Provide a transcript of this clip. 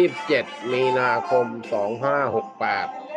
27 มีนาคม 2568